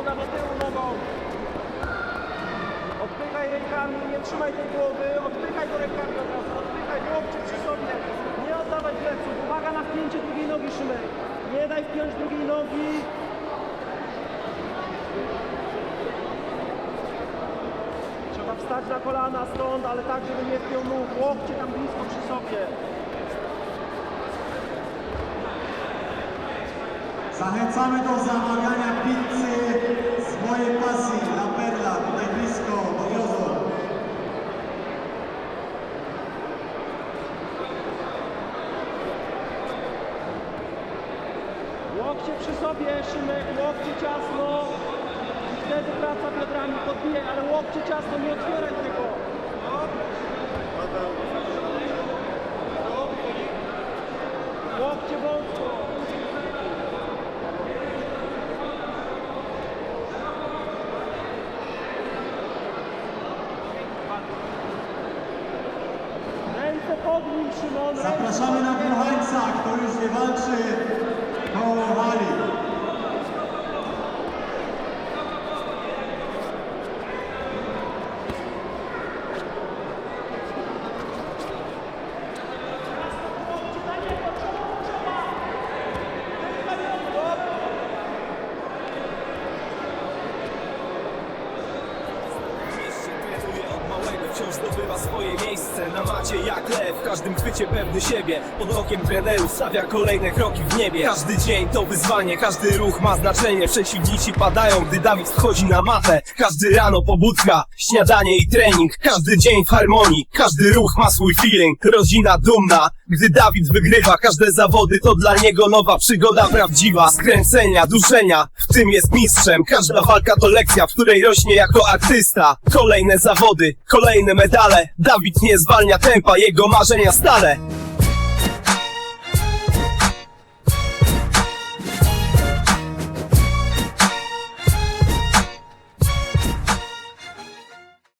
Noga do tyłu nogą. Odpychaj rękami, nie trzymaj tej głowy. Odpychaj go rękami od razu. Odpychaj łokcie przy sobie. Nie oddawaj pleców. Uwaga na wpięcie drugiej nogi, Szymek. Nie daj wpiąć drugiej nogi. Trzeba wstać na kolana stąd, ale tak, żeby nie wpiął nóg. Łokcie tam blisko przy sobie. Zachęcamy do zamawiania pizzy z mojej pasji, La Perla, tutaj blisko, dowiozą. Łokcie przy sobie, Szymek, łokcie ciasno. Wtedy praca biodrami, podbijaj, ale łokcie ciasno, nie otwieraj tego. Łokcie wąsko. Zapraszamy na. Włochańca, kto już nie walczy koło hali. wciąż zdobywa swoje miejsce Na macie jak lew, w każdym chwycie pewny siebie. Pod okiem trenerów stawia kolejne kroki w niebie. Każdy dzień to wyzwanie, każdy ruch ma znaczenie. Przeciwnici padają, gdy Dawid wchodzi na matę Każdy rano pobudka, śniadanie i trening. Każdy dzień w harmonii, każdy ruch ma swój feeling. Rodzina dumna, gdy Dawid wygrywa. Każde zawody to dla niego nowa przygoda prawdziwa. Skręcenia, duszenia, tym jest mistrzem. Każda walka to lekcja, w której rośnie jako artysta. Kolejne zawody, kolejne medale. Dawid nie zwalnia tempa, jego marzenia stale